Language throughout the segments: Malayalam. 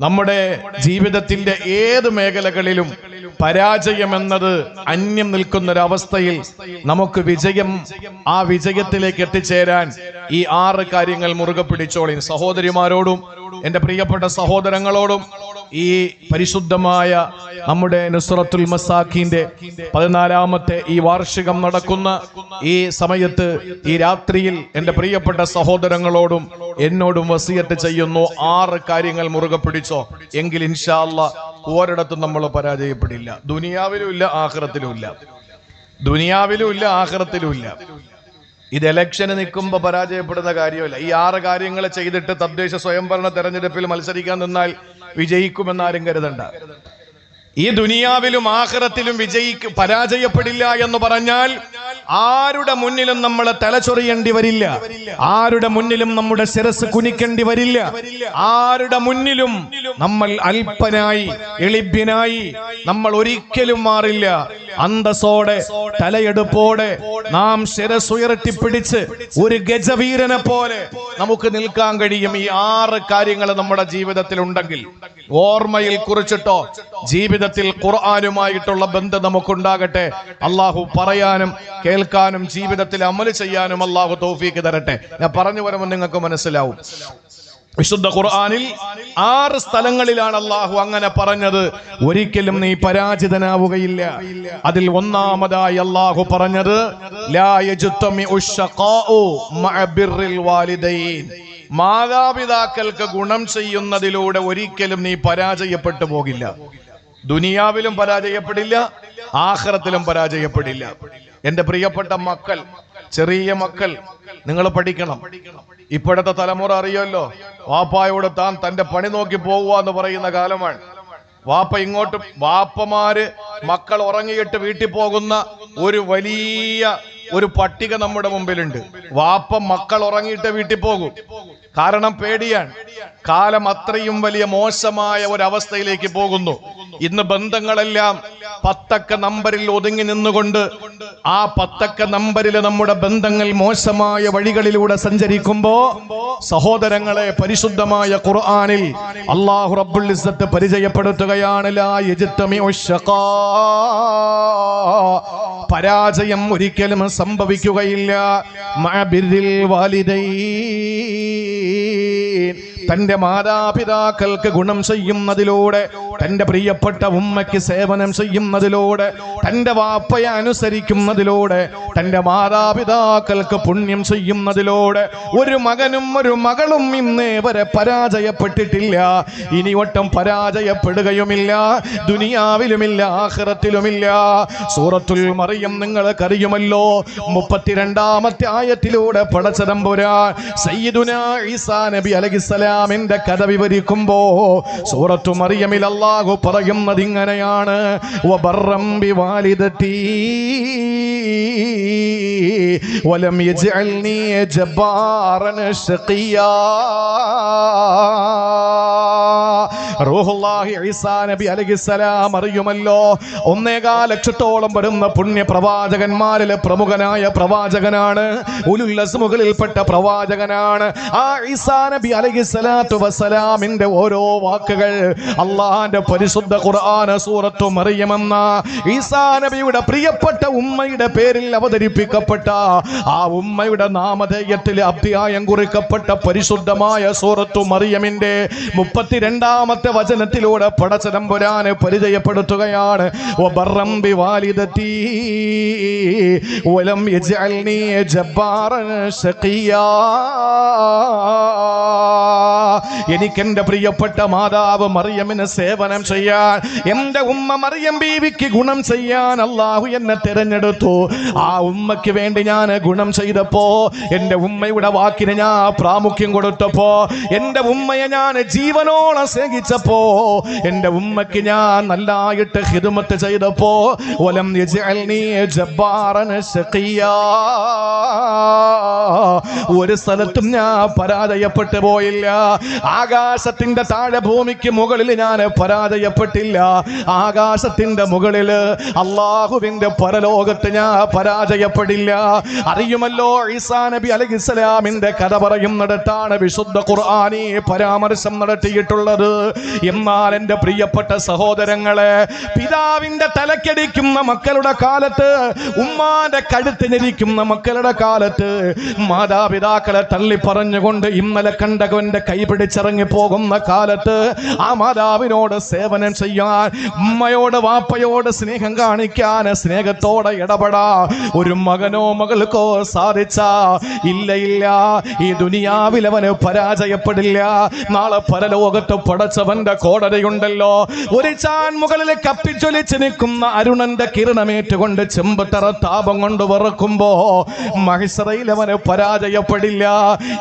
നമ്മുടെ ജീവിതത്തിന്റെ ഏത് മേഖലകളിലും പരാജയം എന്നത് അന്യം നിൽക്കുന്ന ഒരു അവസ്ഥയിൽ നമുക്ക് വിജയം ആ വിജയത്തിലേക്ക് എത്തിച്ചേരാൻ ഈ ആറ് കാര്യങ്ങൾ മുറുകെ പിടിച്ചോളി. സഹോദരിമാരോടും എന്റെ പ്രിയപ്പെട്ട സഹോദരങ്ങളോടും ഈ പരിശുദ്ധമായ നമ്മുടെ നുസ്രത്തുൽ മസാഖിന്റെ പതിനാലാമത്തെ ഈ വാർഷികം നടക്കുന്ന ഈ സമയത്ത് ഈ രാത്രിയിൽ എന്റെ പ്രിയപ്പെട്ട സഹോദരങ്ങളോടും എന്നോടും വസിയത്ത് ചെയ്യുന്നു. ആറ് കാര്യങ്ങൾ മുറുകെ പിടിച്ചോ. എങ്കിൽ ഇൻഷാല്ല ഒരിടത്തും നമ്മൾ പരാജയപ്പെടില്ല. ദുനിയാവിലും ഇല്ല ആഹ്റത്തിലും ഇല്ല. ദുനിയാവിലും ഇല്ല ആഹ്റത്തിലും ഇല്ല. ഇത് ഇലക്ഷന് നിൽക്കുമ്പോൾ പരാജയപ്പെടുന്ന കാര്യമല്ല. ഈ ആറ് കാര്യങ്ങൾ ചെയ്തിട്ട് തദ്ദേശ സ്വയംഭരണ തെരഞ്ഞെടുപ്പിൽ മത്സരിക്കാൻ നിന്നാൽ വിജയിക്കുമെന്നാരും കരുതണ്ട. ഈ ദുനിയാവിലും ആഹ്റത്തിലും വിജയിക്ക് പരാജയപ്പെടില്ല എന്ന് പറഞ്ഞാൽ ആരുടെ മുന്നിലും നമ്മൾ തലചൊറിയേണ്ടി വരില്ല. ആരുടെ മുന്നിലും നമ്മുടെ ശിരസ് കുനിക്കേണ്ടി വരില്ല. ആരുടെ മുന്നിലും നമ്മൾ അല്പനായി എളിഭ്യനായി നമ്മൾ ഒരിക്കലും മാറില്ല. അന്തസ്സോടെ തലയെടുപ്പോടെ നാം ശിരസ് ഉയർത്തിപ്പിടിച്ച് ഒരു ഗജവീരനെ പോലെ നമുക്ക് നിൽക്കാൻ കഴിയും. ഈ ആറ് കാര്യങ്ങൾ നമ്മുടെ ജീവിതത്തിൽ ഉണ്ടെങ്കിൽ ഓർമ്മയിൽ കുറിച്ചിട്ടോ ജീവിതത്തിൽ ഖുർആാനുമായിട്ടുള്ള ബന്ധം നമുക്കുണ്ടാകട്ടെ. അള്ളാഹു പറയാനും കേൾക്കാനും ജീവിതത്തിൽ അമൽ ചെയ്യാനും അള്ളാഹു തോഫീക്ക് തരട്ടെ. ഞാൻ പറഞ്ഞു വരുമ്പോൾ നിങ്ങൾക്ക് മനസ്സിലാവും. വിശുദ്ധ ഖുർആാനിൽ ആറ് സ്ഥലങ്ങളിലാണ് അള്ളാഹു അങ്ങനെ പറഞ്ഞത്. ഒരിക്കലും നീ പരാജിതനാവുകയില്ല. അതിൽ ഒന്നാമതായി അള്ളാഹു പറഞ്ഞത് മാതാപിതാക്കൾക്ക് ഗുണം ചെയ്യുന്നതിലൂടെ ഒരിക്കലും നീ പരാജയപ്പെട്ടു പോകില്ല. ദുനിയാവിലും പരാജയപ്പെടില്ല ആഖിറത്തിലും പരാജയപ്പെടില്ല. എന്റെ പ്രിയപ്പെട്ട മക്കൾ ചെറിയ മക്കൾ നിങ്ങൾ പഠിക്കണം. ഇപ്പോഴത്തെ തലമുറ അറിയുമല്ലോ. വാപ്പായോട് താൻ തന്റെ പണി നോക്കി പോകുക എന്ന് പറയുന്ന കാലമാണ്. വാപ്പ ഇങ്ങോട്ട് വാപ്പമാര് മക്കൾ ഉറങ്ങിയിട്ട് വീട്ടിൽ പോകുന്ന ഒരു വലിയ ഒരു പട്ടിക നമ്മുടെ മുമ്പിലുണ്ട്. വാപ്പ മക്കൾ ഉറങ്ങിയിട്ട് വീട്ടിൽ പോകും. കാരണം പേടിയാണ്. കാലം അത്രയും വലിയ മോശമായ ഒരവസ്ഥയിലേക്ക് പോകുന്നു. ഇന്ന് ബന്ധങ്ങളെല്ലാം പത്തക്ക നമ്പറിൽ ഒതുങ്ങി നിന്നുകൊണ്ട് ആ പത്തക്ക നമ്പറിൽ നമ്മുടെ ബന്ധങ്ങൾ മോശമായ വഴികളിലൂടെ സഞ്ചരിക്കുമ്പോ സഹോദരങ്ങളെ പരിശുദ്ധമായ ഖുർആാനിൽ അള്ളാഹു റബ്ബുൽ ഇസ്സത്ത് പരിചയപ്പെടുത്തുകയാണ് പരാജയം ഒരിക്കലും സംഭവിക്കുകയില്ല. മഅ Deus. തന്റെ മാതാപിതാക്കൾക്ക് ഗുണം ചെയ്യുന്നതിലൂടെ തന്റെ പ്രിയപ്പെട്ട ഉമ്മയ്ക്ക് സേവനം ചെയ്യുന്നതിലൂടെ തന്റെ വാപ്പയെ അനുസരിക്കുന്നതിലൂടെ തന്റെ മാതാപിതാക്കൾക്ക് പുണ്യം ചെയ്യുന്നതിലൂടെ ഒരു മകനും ഒരു മകളും ഇന്നേ വരെ പരാജയപ്പെട്ടിട്ടില്ല. ഇനി ഒട്ടും പരാജയപ്പെടുകയുമില്ല ദുനിയാവിലുമില്ല ആഹ്റത്തിലുമില്ല. സൂറത്തുൽ മറിയം നിങ്ങൾക്കറിയുമല്ലോ മുപ്പത്തിരണ്ടാമത്തെ ആയത്തിലൂടെ പടച്ചതമ്പുരാ സയ്യിദുന ഈസാ നബി അലൈഹിസ്സലാമിന്റെ കഥ വിവരിക്കുമ്പോ സൂറത്തു മറിയമിൽ അല്ലാഹു പറയുന്നത് ഇങ്ങനെയാണ് വബർറം يجعلني ജബ്ബാറൻ ശഖിയാ റൂഹുല്ലാഹി ഈസാ നബി അലൈഹിസ്സലാം അറിയുമല്ലോ. ഒന്നേകാ ലക്ഷത്തോളം വരുന്ന പുണ്യ പ്രവാചകന്മാരിലെ പ്രമുഖനായ പ്രവാചകനാണ്. ഉലുൽ അസ്മുകളിൽപ്പെട്ട പ്രവാചകനാണ്. ആ ഈസാ നബി അലൈഹിസ്സലാത്തു വസ്സലാമിന്റെ ഓരോ വാക്കുകൾ അള്ളാഹാന്റെ പരിശുദ്ധ ഖുർആന സൂറത്തു മറിയമെന്ന ഈസാ നബിയുടെ പ്രിയപ്പെട്ട ഉമ്മയുടെ പേരിൽ അവതരിപ്പിക്കപ്പെട്ട ആ ഉമ്മയുടെ നാമധേയത്തിൽ അധ്യായം കുറിക്കപ്പെട്ട പരിശുദ്ധമായ സൂറത്തു മറിയമിന്റെ മുപ്പത്തിരണ്ടാമത്തെ വചനത്തിലൂടെ പടച്ചതമ്പുരാനെ പരിചയപ്പെടുത്തുകയാണ്. എനിക്കെന്റെ പ്രിയപ്പെട്ട മാതാവ് മറിയമിന് സേവനം ചെയ്യാൻ എന്റെ ഉമ്മ മറിയം ബീവിക്ക് ഗുണം ചെയ്യാൻ അള്ളാഹു എന്നെ തിരഞ്ഞെടുത്തു. ആ ഉമ്മയ്ക്ക് വേണ്ടി ഞാൻ ഗുണം ചെയ്തപ്പോ എന്റെ ഉമ്മയുടെ വാക്കിന് ഞാൻ പ്രാമുഖ്യം കൊടുത്തപ്പോ എന്റെ ഉമ്മയെ ഞാൻ ജീവനോളം സ്നേഹിച്ചപ്പോ എന്റെ ഉമ്മയ്ക്ക് ഞാൻ നല്ലായിട്ട് ഹിതുമത്ത് ചെയ്തപ്പോ ഒലം ഒരു സ്ഥലത്തും ഞാൻ പരാജയപ്പെട്ടു പോയില്ല. ആകാശത്തിന്റെ താഴെ ഭൂമിക്ക് മുകളിൽ ഞാൻ പരാജയപ്പെട്ടില്ല. ആകാശത്തിന്റെ മുകളിൽ അള്ളാഹുവിന്റെ പരലോകത്ത് ഞാൻ പരാജയപ്പെടില്ല. അറിയുമല്ലോ ഈസാ നബി അലൈഹി ഇസ്ലാമിന്റെ കഥ പറയുന്നിടത്താണ് വിശുദ്ധ ഖുർആാനി പരാമർശം നടത്തിയിട്ടുള്ളത്. എന്നാൽ എന്റെ പ്രിയപ്പെട്ട സഹോദരങ്ങളെ പിതാവിന്റെ തലക്കടിക്കുന്ന മക്കളുടെ കാലത്ത് ഉമ്മാന്റെ കഴുത്തിനിരിക്കുന്ന മക്കളുടെ കാലത്ത് മാതാപിതാക്കളെ തള്ളി പറഞ്ഞുകൊണ്ട് ഇന്നലെ കണ്ടവന്റെ കൈ പിടിച്ചിറങ്ങി പോകുന്ന കാലത്ത് ആ മാതാവിനോട് സേവനം ചെയ്യാൻ ഉമ്മയോട് വാപ്പയോട് സ്നേഹം കാണിക്കാൻ സ്നേഹത്തോടെ ഇടപെടാ ഒരു മകനോ മകൾക്കോ സാധിച്ച? ഇല്ല ഇല്ല ഈ ദുനിയാവിൽ അവന് പരാജയപ്പെടില്ല. നാളെ പരലോകത്ത് പടച്ചവന്റെ കോടതിയുണ്ടല്ലോ. ഒരു ചാൻ മുകളിൽ കപ്പിച്ചൊലിച്ച് നിൽക്കുന്ന അരുണന്റെ കിരണമേറ്റുകൊണ്ട് ചെമ്പത്തറ താപം കൊണ്ട് വറക്കുമ്പോ മഹിസറയിൽ അവന് പരാജയപ്പെടില്ല.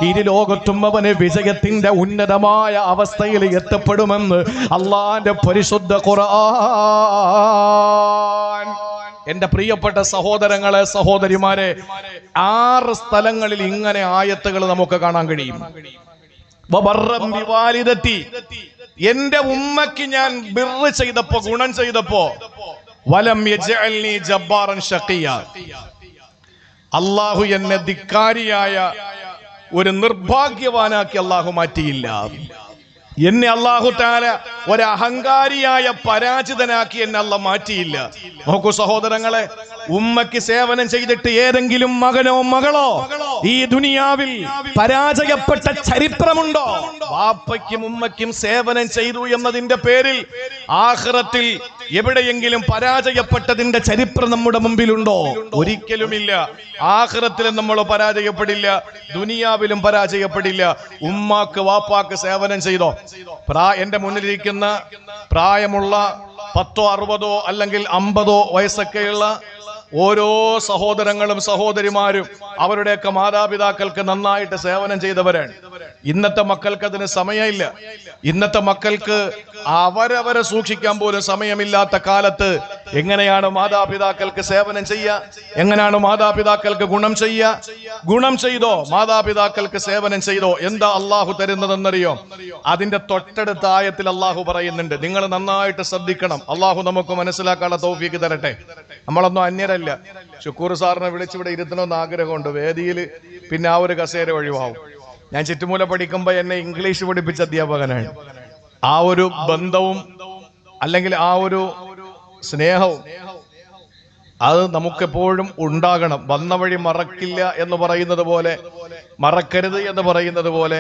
ഇരു ലോകത്തും അവന് വിജയത്തിന്റെ ഉന്നതമായ അവസ്ഥയിൽ എത്തപ്പെടുമെന്ന് അള്ളാന്റെ പരിശുദ്ധ ഖുർആൻ എന്റെ പ്രിയപ്പെട്ട സഹോദരങ്ങളെ സഹോദരിമാരെ ആറ് സ്ഥലങ്ങളിൽ ഇങ്ങനെ ആയത്തുകൾ നമുക്ക് കാണാൻ കഴിയും. എന്റെ ഉമ്മക്ക് ഞാൻ ബിർറ് ചെയ്തപ്പോ ഗുണം ചെയ്തപ്പോ വലം ജബ്ബാറൻ അള്ളാഹു എന്നെ ധിക്കാരിയായ ഒരു നിർഭാഗ്യവാനാക്കി അള്ളാഹു മാറ്റിയില്ല. എന്നെ അള്ളാഹു താല ഒരഹങ്കാരിയായ പരാജിതനാക്കി എന്നെ അല്ല മാറ്റിയില്ല. നോക്കൂ സഹോദരങ്ങളെ ഉമ്മയ്ക്ക് സേവനം ചെയ്തിട്ട് ഏതെങ്കിലും മകനോ മകളോ ഈ ദുനിയാവിൽ പരാജയപ്പെട്ട ചരിത്രമുണ്ടോ? വാപ്പയ്ക്കും ഉമ്മയ്ക്കും സേവനം ചെയ്തു എന്നതിന്റെ പേരിൽ ആഹ്റത്തിൽ എവിടെയെങ്കിലും പരാജയപ്പെട്ടതിന്റെ ചരിത്രം നമ്മുടെ മുമ്പിലുണ്ടോ? ഒരിക്കലുമില്ല. ആഹ്റത്തിലും നമ്മൾ പരാജയപ്പെടില്ല. ദുനിയാവിലും പരാജയപ്പെടില്ല. ഉമ്മാക്ക് വാപ്പാക്ക് സേവനം ചെയ്തോ? പ്രാ എന്റെ മുന്നിലിരിക്കുന്ന പ്രായമുള്ള പത്തോ അറുപതോ അല്ലെങ്കിൽ അമ്പതോ വയസ്സൊക്കെയുള്ള ഓരോ സഹോദരങ്ങളും സഹോദരിമാരും അവരുടെയൊക്കെ മാതാപിതാക്കൾക്ക് നന്നായിട്ട് സേവനം ചെയ്തവരാണ്. ഇന്നത്തെ മക്കൾക്ക് അതിന് സമയമില്ല. ഇന്നത്തെ മക്കൾക്ക് അവരവരെ സൂക്ഷിക്കാൻ പോലും സമയമില്ലാത്ത കാലത്ത് എങ്ങനെയാണ് മാതാപിതാക്കൾക്ക് സേവനം ചെയ്യുക? എങ്ങനെയാണ് മാതാപിതാക്കൾക്ക് ഗുണം ചെയ്യുക? ഗുണം ചെയ്തോ? മാതാപിതാക്കൾക്ക് സേവനം ചെയ്തോ? എന്താ അള്ളാഹു തരുന്നതെന്നറിയോ? അതിന്റെ തൊട്ടടുത്ത ആയത്തിൽ അള്ളാഹു പറയുന്നുണ്ട്. നിങ്ങൾ നന്നായിട്ട് ശ്രദ്ധിക്കണം. അള്ളാഹു നമുക്ക് മനസ്സിലാക്കാനുള്ള തൗഫീക്ക് തരട്ടെ. നമ്മളൊന്നും അന്യരല്ല ഷുക്കൂർ സാറിനെ വിളിച്ചിവിടെ ഇരുത്തണമെന്ന് ആഗ്രഹമുണ്ട്. വേദിയിൽ പിന്നെ ആ ഒരു കസേര ഒഴിവാവും. ഞാൻ ചുറ്റുമൂല പഠിക്കുമ്പോൾ എന്നെ ഇംഗ്ലീഷ് പഠിപ്പിച്ച അധ്യാപകനാണ്. ആ ഒരു ബന്ധവും അല്ലെങ്കിൽ ആ ഒരു സ്നേഹവും അത് നമുക്കെപ്പോഴും ഉണ്ടാകണം. വന്ന വഴി മറക്കില്ല എന്ന് പറയുന്നത് പോലെ മറക്കരുത് എന്ന് പറയുന്നത് പോലെ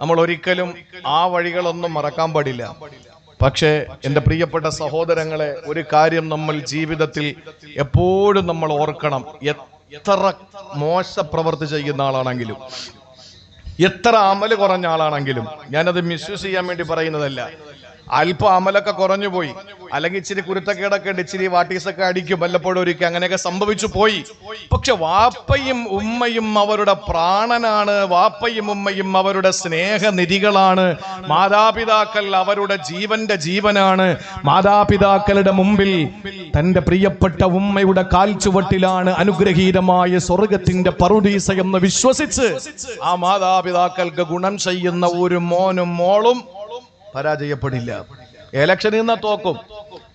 നമ്മൾ ഒരിക്കലും ആ വഴികളൊന്നും മറക്കാൻ പാടില്ല. പക്ഷേ എന്റെ പ്രിയപ്പെട്ട സഹോദരങ്ങളെ ഒരു കാര്യം നമ്മൾ ജീവിതത്തിൽ എപ്പോഴും നമ്മൾ ഓർക്കണം. എത്ര മോശ പ്രവൃത്തി ചെയ്യുന്ന ആളാണെങ്കിലും എത്ര അമൽ കുറഞ്ഞ ആളാണെങ്കിലും ഞാനത് മിസ്യൂസ് ചെയ്യാൻ വേണ്ടി പറയുന്നതല്ല. അല്പം അമലൊക്കെ കുറഞ്ഞു പോയി. അല്ലെങ്കിൽ ഇച്ചിരി കുരുത്തക്കേടൊക്കെ ഉണ്ട് ഇച്ചിരി വാട്ടീസൊക്കെ അടിക്കും വല്ലപ്പോഴും ഒരിക്കൽ അങ്ങനെയൊക്കെ സംഭവിച്ചു പോയി. പക്ഷെ വാപ്പയും ഉമ്മയും അവരുടെ പ്രാണനാണ് വാപ്പയും ഉമ്മയും അവരുടെ സ്നേഹനിധികളാണ്. മാതാപിതാക്കൾ അവരുടെ ജീവന്റെ ജീവനാണ്. മാതാപിതാക്കളുടെ മുമ്പിൽ തന്റെ പ്രിയപ്പെട്ട ഉമ്മയുടെ കാൽച്ചുവട്ടിലാണ് അനുഗ്രഹീതമായ സ്വർഗത്തിന്റെ പറുദീസ എന്ന് വിശ്വസിച്ച് ആ മാതാപിതാക്കൾക്ക് ഗുണം ചെയ്യുന്ന ഒരു മോനും മോളും പരാജയപ്പെടില്ല. ഇലക്ഷനിൽ നിന്ന് തോക്കും.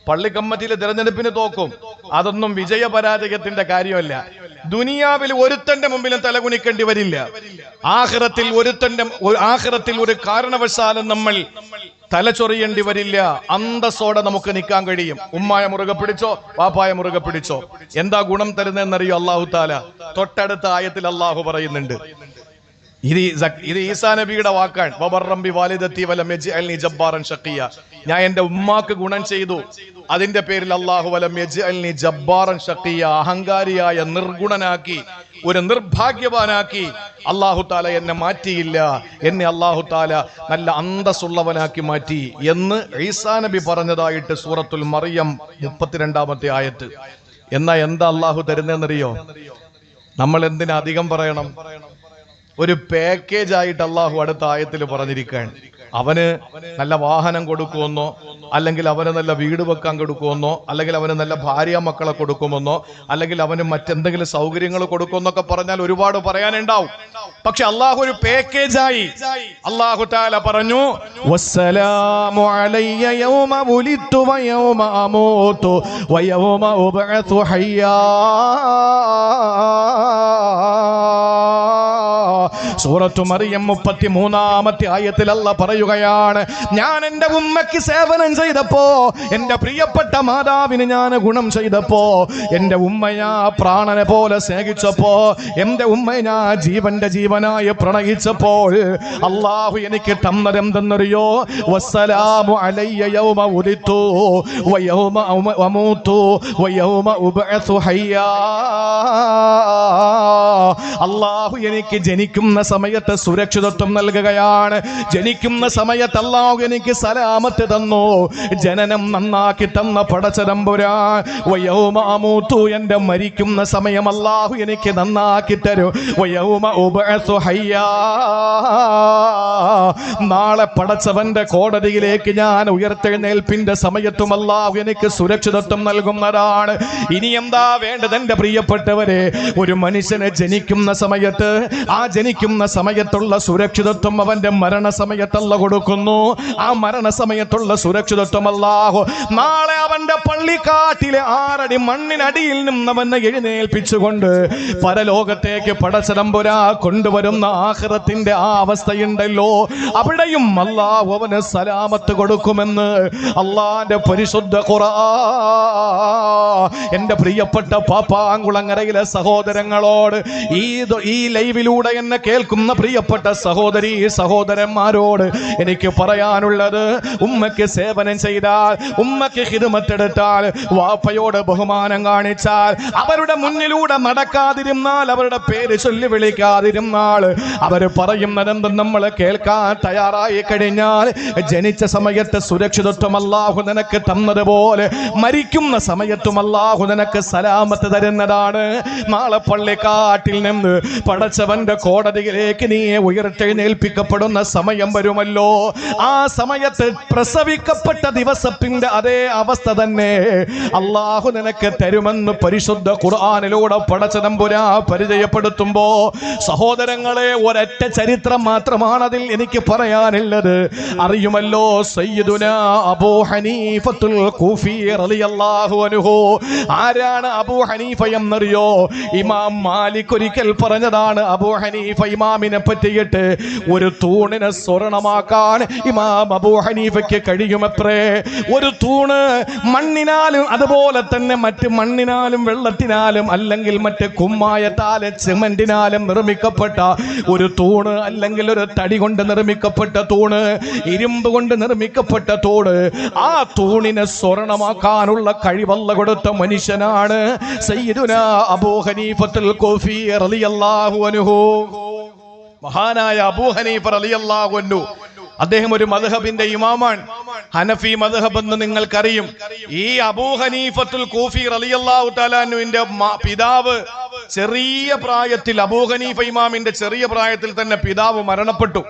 പള്ളി കമ്മിറ്റിയിലെ തിരഞ്ഞെടുപ്പിന് തോക്കും. അതൊന്നും വിജയ പരാജയത്തിന്റെ കാര്യമല്ല. ദുനിയാവിൽ ഒരുത്തന്റെ മുമ്പിലും തലകുനിക്കേണ്ടി വരില്ല. ആഹ്റത്തിൽ ഒരുത്തന്റെ ആഹ്റത്തിൽ ഒരു കാരണവശാലും നമ്മൾ തലചൊറിയേണ്ടി വരില്ല. അന്തസ്സോടെ നമുക്ക് നിൽക്കാൻ കഴിയും. ഉമ്മായ മുറുകെ പിടിച്ചോ വാപ്പായ മുറുകെ പിടിച്ചോ. എന്താ ഗുണം തരുന്നതെന്നറിയോ അള്ളാഹു താല തൊട്ടടുത്ത ആയത്തിൽ അള്ളാഹു പറയുന്നുണ്ട്. ഇത് ഇത് ഈസാ നബിയുടെ വാക്കാണ്. വാലിദത്തി ഞാൻ എന്റെ ഉമ്മാക്ക് ഗുണം ചെയ്തു. അതിന്റെ പേരിൽ അള്ളാഹു വലം ജബ്ബാറൻ ഷക്കിയ അഹങ്കാരിയായ നിർഗുണനാക്കി ഒരു നിർഭാഗ്യവാനാക്കി അള്ളാഹു താല എന്നെ മാറ്റിയില്ല. എന്നെ അള്ളാഹു താല നല്ല അന്തസ്സുള്ളവനാക്കി മാറ്റി എന്ന് ഈസാ നബി പറഞ്ഞതായിട്ട് സൂറത്തുൽ മറിയം മുപ്പത്തിരണ്ടാമത്തെ ആയത്ത്. എന്നാ എന്താ അള്ളാഹു തരുന്നതെന്നറിയോ? നമ്മൾ എന്തിനാ അധികം പറയണം? ഒരു പാക്കേജ് ആയിട്ട് അള്ളാഹു അടുത്ത ആയത്തിൽ പറഞ്ഞിരിക്കുകയാണ്. അവന് നല്ല വാഹനം കൊടുക്കുമെന്നോ അല്ലെങ്കിൽ അവന് നല്ല വീട് വെക്കാൻ കൊടുക്കുമെന്നോ അല്ലെങ്കിൽ അവന് നല്ല ഭാര്യ മക്കളെ കൊടുക്കുമെന്നോ അല്ലെങ്കിൽ അവന് മറ്റെന്തെങ്കിലും സൗകര്യങ്ങൾ കൊടുക്കുമെന്നൊക്കെ പറഞ്ഞാൽ ഒരുപാട് പറയാനുണ്ടാവും. പക്ഷെ അള്ളാഹു ഒരു പാക്കേജ് ആയി. അള്ളാഹു താല പറഞ്ഞു വസ്സലാമു സൂറത്തു മറിയം മുപ്പത്തി മൂന്നാമത്തെ ആയത്തിൽ അല്ല പറയുകയാണ് ഞാൻ എന്റെ ഉമ്മയ്ക്ക് സേവനം ചെയ്തപ്പോ എന്റെ പ്രിയപ്പെട്ട മാതാവിന് ഞാൻ ഗുണം ചെയ്തപ്പോ എന്റെ ഉമ്മയാ പ്രാണനെ പോലെ സ്നേഹിച്ചപ്പോ എന്റെ ഉമ്മയാ ജീവന്റെ ജീവനായി പ്രണയിച്ചപ്പോൾ അള്ളാഹു എനിക്ക് തന്നരെന്തെന്നറിയോ വസ്സലാമു അലയ്യ യൗമ ഉലിത്തു വയൗമ അമ- അമൂത്തു വയൗമ ഉബ്അത്തു ഹയ്യാ. അള്ളാഹു എനിക്ക് ജനിക്കുന്ന സമയത്ത് സുരക്ഷിതത്വം നൽകുകയാണ്. ജനിക്കുന്ന സമയത്ത് അള്ളാഹു എനിക്ക് സലാമത്ത് തന്നു. ജനനം നന്നാക്കി തന്ന പടച്ചതമ്പുരാ വയൗമാമൂത്തു എന്റെ മരിക്കുന്ന സമയം അല്ലാഹു എനിക്ക് നന്നാക്കി തരൂ. വയൗമ ഹയ്യാ. നാളെ പടച്ചവന്റെ കോടതിയിലേക്ക് ഞാൻ ഉയർത്തെഴുന്നേൽപ്പിന്റെ സമയത്തും അല്ലാഹു എനിക്ക് സുരക്ഷിതത്വം നൽകുന്നതാണ്. ഇനി എന്താ വേണ്ടത് എന്റെ പ്രിയപ്പെട്ടവരെ? ഒരു മനുഷ്യനെ ജനിക്കുന്ന സമയത്ത് ആ ജനിക്കുന്ന സമയത്തുള്ള സുരക്ഷിതത്വം അവന്റെ മരണസമയത്തല്ല കൊടുക്കുന്നു. ആ മരണസമയത്തുള്ള സുരക്ഷിതത്വം അല്ലാഹു നാളെ അവന്റെ പള്ളിക്കാട്ടിലെ ആറടി മണ്ണിനടിയിൽ നിന്ന് അവനെ എഴുന്നേൽപ്പിച്ചുകൊണ്ട് പരലോകത്തേക്ക് പടച്ചതമ്പുരാ കൊണ്ടുവരുന്ന ആഹ്റത്തിന്റെ ആ അവസ്ഥയുണ്ടല്ലോ. അവിടെയും അല്ലാഹു അവന് സലാമത്ത് കൊടുക്കുമെന്ന് അള്ളാന്റെ പരിശുദ്ധ ഖുറാ എന്റെ പ്രിയപ്പെട്ട പാപ്പാങ്കുളങ്ങരയിലെ സഹോദരങ്ങളോട് ഈ ഈ ലൈവിലൂടെ എന്നെ കേൾക്കുന്ന പ്രിയപ്പെട്ട സഹോദരി സഹോദരന്മാരോട് എനിക്ക് പറയാനുള്ളത് ഉമ്മക്ക് സേവനം ചെയ്താൽ ഉമ്മയ്ക്ക് ഹിതമത്തെടുത്താൽ വാപ്പയോട് ബഹുമാനം കാണിച്ചാൽ അവരുടെ മുന്നിലൂടെ നടക്കാതിരുന്നാൽ അവരുടെ പേര് ചൊല്ലി വിളിക്കാതിരുന്നാൽ അവർ പറയുന്നതെന്തും നമ്മൾ കേൾക്കാൻ തയ്യാറായി കഴിഞ്ഞാൽ ജനിച്ച സമയത്ത് സുരക്ഷിതത്വം അല്ലാഹു നിനക്ക് തന്നതുപോലെ മരിക്കുന്ന സമയത്തും അല്ലാഹു നിനക്ക് സലാമത്ത് തരുന്നതാണ്. നാളെ പള്ളിക്കാട്ടിൽ നിന്ന് പടച്ചവന്റെ കോടതിയിലേക്ക് നീയെ ഉയർത്തെഴുന്നേൽപ്പിക്കപ്പെടുന്ന സമയം വരുമല്ലോ. ആ സമയത്ത് പ്രസവിക്കപ്പെട്ട ദിവസത്തിന്റെ അതേ അവസ്ഥ തന്നെ. അള്ളാഹു നിനക്ക് തരുമെന്ന് പരിശുദ്ധ ഖുർആാനിലൂടെ പടച്ചതമ്പുരാ പരിചയപ്പെടുത്തുമ്പോ സഹോദരങ്ങളെ ഒരൊറ്റ ചരിത്രം മാത്രമാണ് അതിൽ എനിക്ക് പറയാനുള്ളത്. അറിയുമല്ലോ സയ്യിദുന അബൂ ഹനീഫത്തുൽ കൂഫി റളിയല്ലാഹു അൻഹു. ആരാണ് അബൂ ഹനീഫ എന്നറിയോ? ഇമാം മാലിക് ഒരിക്കൽ പറഞ്ഞതാണ് അബൂ ഹനീഫ ഇമാമിനെ പറ്റിയിട്ട് ഒരു തൂണിനെ സ്വർണമാക്കാൻ ഇമാം അബൂ ഹനീഫയ്ക്ക് കഴിയുമത്രേ? ഒരു തൂണ് മണ്ണിനാലും അതുപോലെ തന്നെ മറ്റ് മണ്ണിനാലും വെള്ളത്തിനാലും അല്ലെങ്കിൽ മറ്റ് കുമ്മായത്താൽ സിമന്റിനാലും നിർമ്മിക്കപ്പെട്ട ഒരു തൂണ് അല്ലെങ്കിൽ ഒരു തടി കൊണ്ട് നിർമ്മിക്കപ്പെട്ട തൂണ് ഇരുമ്പ് കൊണ്ട് നിർമ്മിക്കപ്പെട്ട തൂണ് ആ തൂണിനെ സ്വർണമാക്കാനുള്ള കഴിവല്ല കൊടുത്ത മനുഷ്യനാണ് സയ്യിദുന അബൂ ഹനീഫത്തുൽ കോഫി റളിയല്ലാഹു അൻഹു. മഹാനായ അബൂ ഹനീഫ റളിയല്ലാഹു അൻഹു. അദ്ദേഹം ഒരു മധുഹബിന്റെ ഇമാമാണ്. ഹനഫി മദ്ഹബ് എന്ന് നിങ്ങൾക്കറിയും. ഈ അബൂ ഹനീഫത്തുൽ കൂഫി റളിയല്ലാഹു തആലാനുവിന്റെ പിതാവ് ചെറിയ പ്രായത്തിൽ അബൂ ഹനീഫ ഇമാമിന്റെ ചെറിയ പ്രായത്തിൽ തന്നെ പിതാവ് മരണപ്പെട്ടു.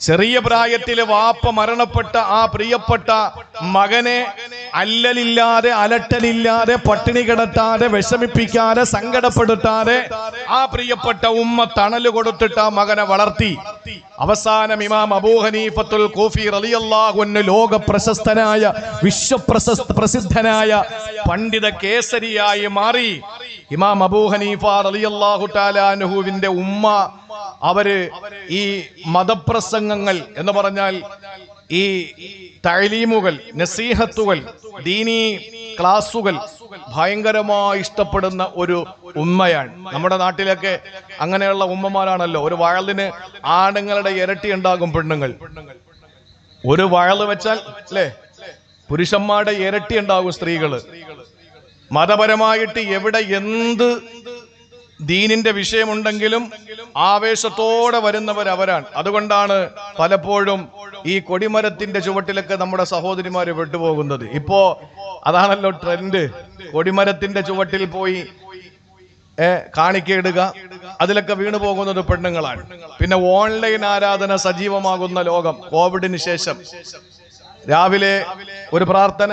ചെറിയ പ്രായത്തിൽ വാപ്പ മരണപ്പെട്ട ആ പ്രിയപ്പെട്ട മകനെ അല്ലലില്ലാതെ അലട്ടലില്ലാതെ പട്ടിണി കിടത്താതെ വിഷമിപ്പിക്കാതെ സങ്കടപ്പെടുത്താതെ ആ പ്രിയപ്പെട്ട ഉമ്മ തണൽ കൊടുത്തിട്ട് ആ മകനെ വളർത്തി. അവസാനം ഇമാം അബൂ ഹനീഫത്തുൽ കൂഫി റളിയല്ലാഹു അൻഹു ലോക പ്രശസ്തനായ വിശ്വപ്രശസ്ത പ്രസിദ്ധനായ പണ്ഡിത കേസരിയായി മാറി. ഇമാം അബൂ ഹനീഫ തആല അൻഹുവിന്റെ ഉമ്മ അവർ ഈ മതപ്രസംഗങ്ങൾ എന്ന് പറഞ്ഞാൽ ഈ തഴലീമുകൾ നസീഹത്തുകൾ ദീനീ ക്ലാസുകൾ ഭയങ്കരമായി ഇഷ്ടപ്പെടുന്ന ഒരു ഉമ്മയാണ്. നമ്മുടെ നാട്ടിലൊക്കെ അങ്ങനെയുള്ള ഉമ്മമാരാണല്ലോ. ഒരു വയലിന് ആണുങ്ങളുടെ ഇരട്ടി ഉണ്ടാകും പെണ്ണുങ്ങൾ. ഒരു വയൽ വെച്ചാൽ അല്ലേ? പുരുഷന്മാരുടെ ഇരട്ടി ഉണ്ടാകും സ്ത്രീകൾ. മതപരമായിട്ട് എവിടെ എന്ത് ദീനിന്റെ വിഷയമുണ്ടെങ്കിലും ആവേശത്തോടെ വരുന്നവർ അവരാണ്. അതുകൊണ്ടാണ് പലപ്പോഴും ഈ കൊടിമരത്തിന്റെ ചുവട്ടിലൊക്കെ നമ്മുടെ സഹോദരിമാര് വിട്ടുപോകുന്നത്. ഇപ്പോ അതാണല്ലോ ട്രെൻഡ് കൊടിമരത്തിന്റെ ചുവട്ടിൽ പോയി കാണിക്കയിടുക അതിലൊക്കെ വീണു പോകുന്നത് പെണ്ണുങ്ങളാണ്. പിന്നെ ഓൺലൈൻ ആരാധന സജീവമാകുന്ന ലോകം കോവിഡിന് ശേഷം. രാവിലെ ഒരു പ്രാർത്ഥന